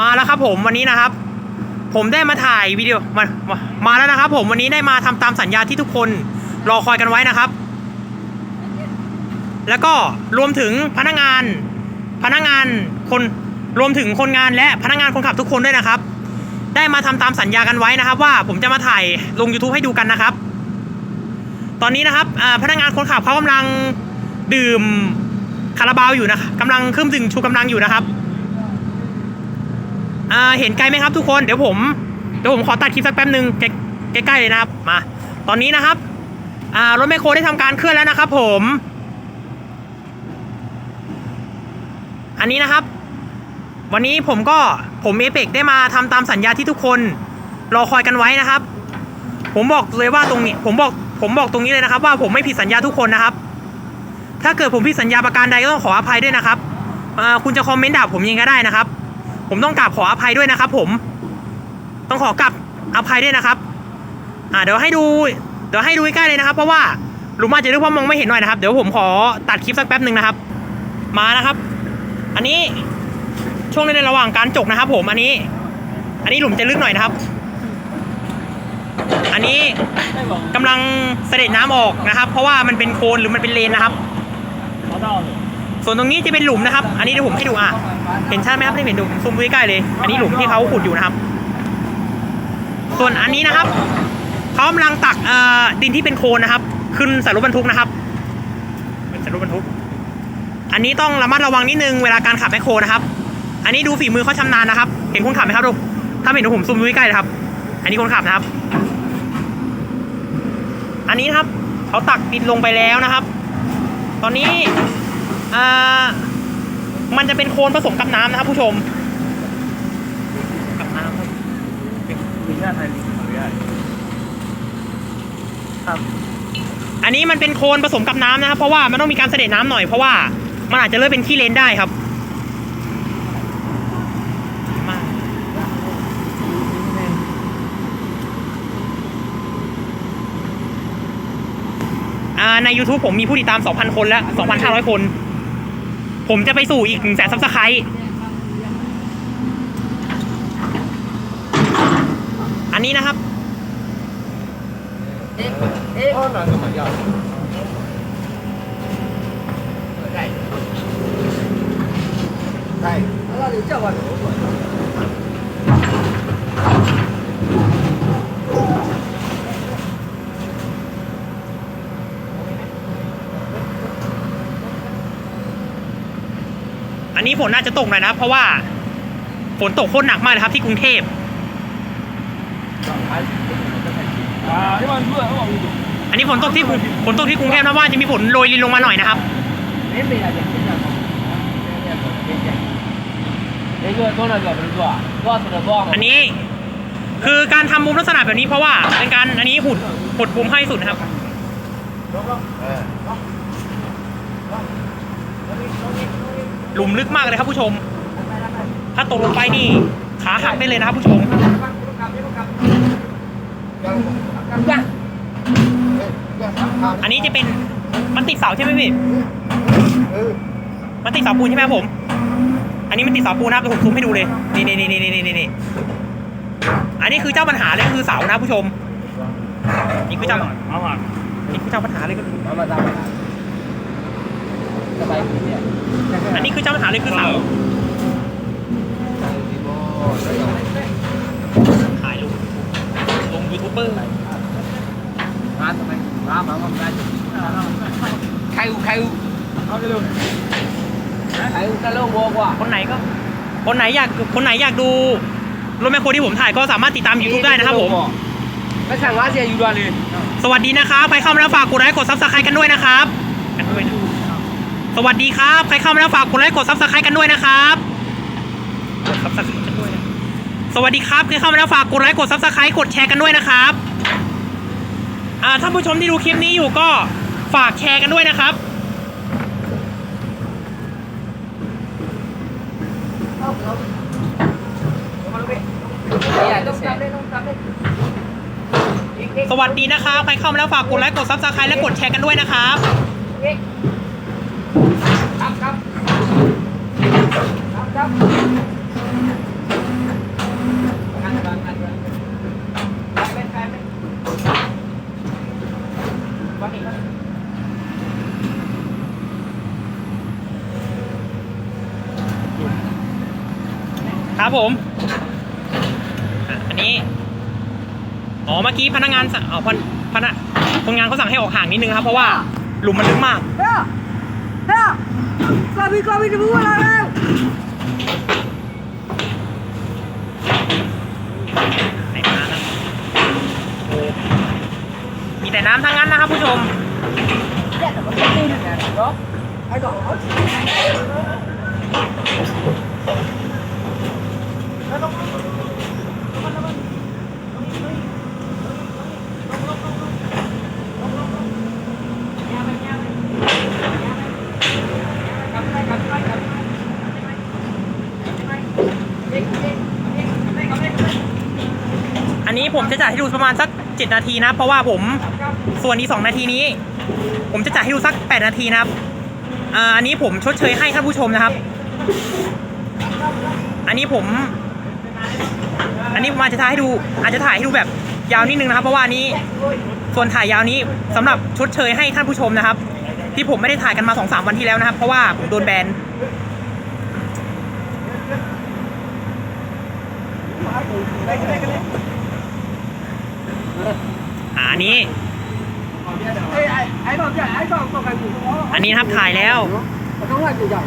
มาแล้วครับผมวันนี้นะครับ ผมได้มาถ่ายวิดีโอมามามาแล้วนะครับ ผมวันนี้ได้มาทำตามสัญญาที่ทุกคนรอคอยกันไว้นะครับ แล้วก็รวมถึงพนักงาน พนักงานคนรวมถึงคนงานและพนักงานคนขับทุกคนด้วยนะครับ ได้มาทำตามสัญญากันไว้นะครับ ว่าผมจะมาถ่ายลง YouTube ให้ดูกันนะครับ ตอนนี้นะครับพนักงานคนขับเขากำลังดื่มคาราบาวอยู่นะครับกำลังเครื่องดื่มชูกำลังอยู่นะครับ อ่าเห็นไกลไหมครับทุกคนเดี๋ยวผมเดี๋ยวผมขอตัดคลิปสักแป๊บหนึ่งใกล้ๆเลยนะครับมา ตอนนี้นะครับอ่ารถแมคโครได้ทำการเคลื่อนแล้วนะครับ ผม อันนี้นะครับ วันนี้ผมก็ผมเอเปกได้มาทำตามสัญญาที่ทุกคนรอคอยกันไว้นะครับ ผมบอกเลยว่าตรงนี้ผมบอกผมบอกตรงนี้เลยนะครับ ว่าผมไม่ผิดสัญญาทุกคนนะครับ ถ้าเกิดผมผิดสัญญาประการใดก็ต้องขออภัยด้วยนะครับคุณจะคอมเมนต์ด่าผมยังก็ได้นะครับ ผมต้องกราบขออภัยด้วยนะครับ ผม ต้องขอกราบอภัยด้วยนะครับ อ่าเดี๋ยวให้ดูเดี๋ยวให้ดูใกล้เลยนะครับ เพราะว่าลุงมาจะรู้ว่ามองไม่เห็นหน่อยนะครับ เดี๋ยวผมขอตัดคลิปสักแป๊บหนึ่งนะครับ มานะครับ อันนี้ช่วงในระหว่างการจกนะครับ ผมอันนี้ อันนี้หลุมจะลึกหน่อยนะครับ อันนี้กำลังเสด็จน้ำออกนะครับ เพราะว่ามันเป็นโคลนหรือมันเป็นเลนนะครับ ส่วนตรงนี้จะเป็นหลุมนะครับ อันนี้เดี๋ยวผมให้ดูอะ เห็นชัดไหมครับไม่เห็นดูซูมดูใกล้ๆเลย อันนี้หลุมที่เขาขุดอยู่นะครับ ส่วนอันนี้นะครับเขากำลังตักเอ่อดินที่เป็นโคลนนะครับ ขึ้นใส่รถบรรทุกนะครับเป็นใส่รถบรรทุก อันนี้ต้องระมัดระวังนิดนึงเวลาการขับแมคโครนะครับ อันนี้ดูฝีมือเขาชำนาญนะครับ เห็นคนขับไหมครับดูถ้าไม่เห็นเดี๋ยวผมซูมดูใกล้ๆเลยครับ อันนี้คนขับนะครับ อันนี้นะครับเขาตักดินลงไปแล้วนะครับ ตอนนี้ อ่า มันจะเป็นโคลนผสมกับน้ำนะครับผู้ชม กับน้ำครับถึงหน้าไทยขออนุญาตครับ อันนี้มันเป็นโคลนผสมกับน้ำนะครับ เพราะว่ามันต้องมีการเสด็จน้ำหน่อยเพราะว่ามันอาจจะเริ่มเป็นขี้เลนได้ครับมาอ่าใน YouTube ผมมีผู้ติดตาม 2,000 คนแล้ว 2,500 คน ผมจะไปสู่อีกหนึ่งแสนซับสไครต์อันนี้นะครับ ใช่ แล้วเราเดี๋ยวเจะวัด อันนี้ฝนน่าจะตกหน่อยนะ เพราะว่าฝนตกโคตรหนักมากนะครับที่กรุงเทพอันนี้ฝนตกที่ฝนตกที่กรุงเทพนะว่าจะมีฝนโรยลินลงมาหน่อยนะครับอันนี้คือการทำมุมลักษณะแบบนี้เพราะว่าเป็นการอันนี้หุดหุดมุมให้สุดนะครับลงงเออลงงลงล หลุมลึกมากเลยครับผู้ชม ถ้าตกลงไปนี่ขาหักได้เลยนะครับผู้ชมอันนี้จะเป็นมันติดเสาใช่ไหมพี่มันติดเสาปูนใช่ไหมครับผม อันนี้มันติดเสาปูนนะครับผมซูมให้ดูเลย นี่นี่นี่นี่นี่นี่อันนี้คือเจ้าปัญหาเลยคือเสานะครับผู้ชม นี่คือเจ้าเอามานี่คือเจ้าปัญหาเลยก็คือ อามาตามมาสบายดีเนี่ยอันนี้คือเจ้าปัญหาเลยคือเสาถ่ายลงลงยูทูบเบอร์ร้านทำไมร้านมาทำได้ใครอูใครอูเอาเร็วใครอูกระโลกวัวกว่าคนไหนก็ คนไหนอยากคนไหนอยากดูรถแมคโครที่ผมถ่ายก็สามารถติดตาม YouTube ได้นะครับผมไม่สั่งร้านเสียอยู่ด้วยเลย สวัสดีนะครับใครเข้ามาแล้วฝากกดไลค์กดซับสไครต์กันด้วยนะครับกันด้วยนะ สวัสดีครับ ใครเข้ามาแล้วฝากกดไลค์กดซับสไครต์กันด้วยนะครับกดซับสไครต์กันด้วยนะสวัสดีครับใครเข้ามาแล้วฝากกดไลค์กดซับสไครต์กดแชร์กันด้วยนะครับอ่าท่านผู้ชมที่ดูคลิปนี้อยู่ก็ฝากแชร์กันด้วยนะครับสวัสดีนะครับใครเข้ามาแล้วฝากกดไลค์กดซับสไครต์และกดแชร์กันด้วยนะครับ ครับครับครับครับงานบางงานบางไปไปไปวันนี้ครับครับผม อันนี้ อ๋อ เมื่อกี้พนักงานสั่งอ๋อพนพนักคนงานเขาสั่งให้ออกห่างนิดนึงครับ เพราะว่าหลุมมันลึกมากเด้อเด้อ กลับไปกลับไปจะพูดอะไรแล้วไหนมาครับโอ้มีแต่น้ำทั้งนั้นนะครับผู้ชมไอ้ดอก อันนี้ผมจะจ่าย ให้ดูประมาณสัก 7 นาทีนะ เพราะว่าผมส่วนนี้2นาทีนี้ ผมจะจ่ายให้ดูสัก 8 นาทีนะครับอ,อันนี้ผมชดเชยให้ท่านผู้ชมนะครับ อันนี้ผม อันนี้ผมอาจจะถ่ายให้ดู อาจจะถ่ายให้ดูแบบยาวนิดนึงนะครับ เพราะว่านี้ส่วนถ่ายยาวนี้สำหรับชดเชยให้ท่านผู้ชมนะครับ ที่ผมไม่ได้ถ่ายกันมา2-3วันที่แล้วนะครับ เพราะว่าผมโดนแบนอ่าอันไอ้ไอ้ไอ้ดอกใหญ่ไอ้ดอกตัวกันอยู่ อันนี้นะครับถ่ายแล้วต้องว่าจะใหญ่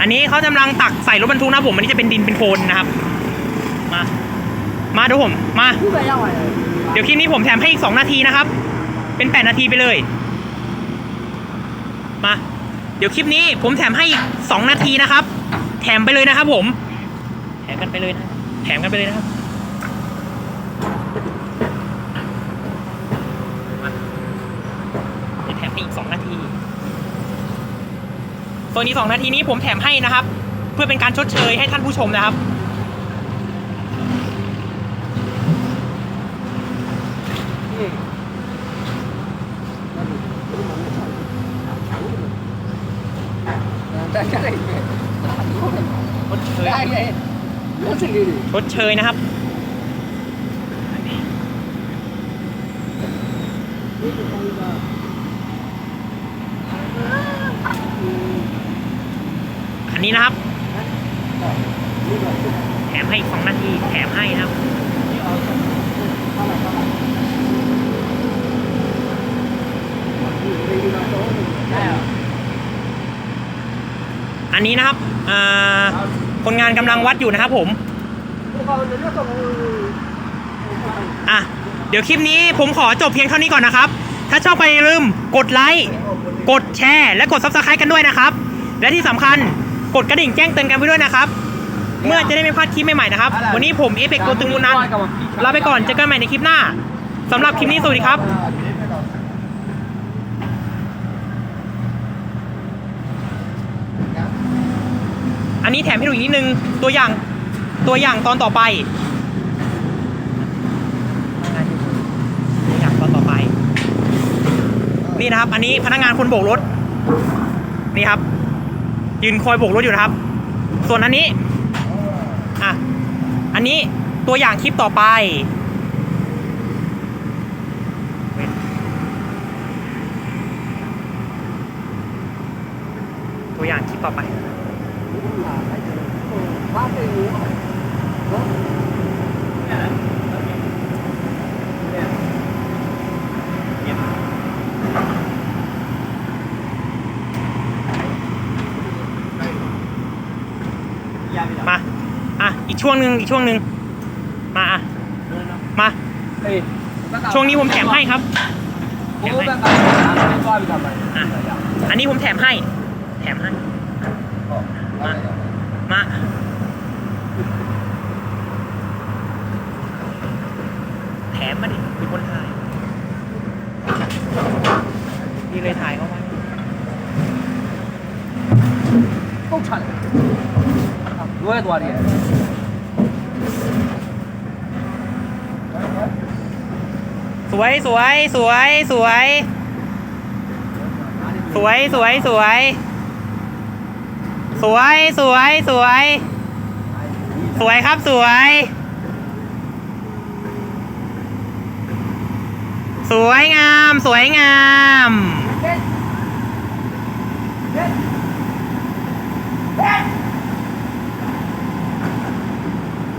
อันนี้เขากำลังตักใส่รถบรรทุกนะผมอันนี้จะเป็นดินเป็นโคลนนะครับ มา มาดูผมมาผู้ใหญ่ยังไงเดี๋ยวคลิปนี้ผมแถมให้อีก2นาทีนะครับ เป็น8นาทีไปเลย มา เดี๋ยวคลิปนี้ผมแถมให้อีก2นาทีนะครับ แถมไปเลยนะครับผม แถมกันไปเลยนะ แถมกันไปเลยนะครับแถมให้อีก2นาทีส่วนนี้2นาทีนี้ผมแถมให้นะครับ เพื่อเป็นการชดเชยให้ท่านผู้ชมนะครับได้ได้ได้ไงรู้สึกดี ชดเชยนะครับอันนี้นะครับ แถมให้สองนาที แถมให้นะครับอันนี้นะครับอ่า คนงานกำลังวัดอยู่นะครับผมอะเดี๋ยวคลิปนี้ผมขอจบเพียงเท่านี้ก่อนนะครับ ถ้าชอบก็อย่าลืมกดไลค์กดแชร์ และกด subscribe กันด้วยนะครับ และที่สำคัญกดกระดิ่งแจ้งเตือนกันไว้ด้วยนะครับ เมื่อจะได้ไม่พลาดคลิปใหม่ๆนะครับ วันนี้ผมเอฟเฟกตัวตึงมูนันลาไปก่อนเจอกันใหม่ในคลิปหน้าสำหรับคลิปนี้สวัสดีครับ อันนี้แถมให้ดูอีกนิดนึงตัวอย่างตัวอย่างตอนต่อไปตัวอย่างตอนต่อไป นี่นะครับ อันนี้พนักงานคนโบกรถนี่ครับ ยืนคอยโบกรถอยู่นะครับ ส่วนอันนี้อะอันนี้ตัวอย่างคลิปต่อไปตัวอย่างคลิปต่อไป มา อะ อีกช่วงหนึ่งอีกช่วงหนึ่งมาอะมา Ê, ช่วงนี้ผมแถมให้ครับแถม bố ให้ đang làm cái coi bị làm này. อะอันนี้ผมแถมให้ แถมให้ Mà. มาแถ มมาดิเป็นคนถ่ายนี่เลยถ่ายเขาไว้ Không chuẩn. Nuôi tuổi đi. สวยสวยสวยสวย สวยสวยสวย สวยสวยสวย สวยครับสวย สวยงาม สวยงาม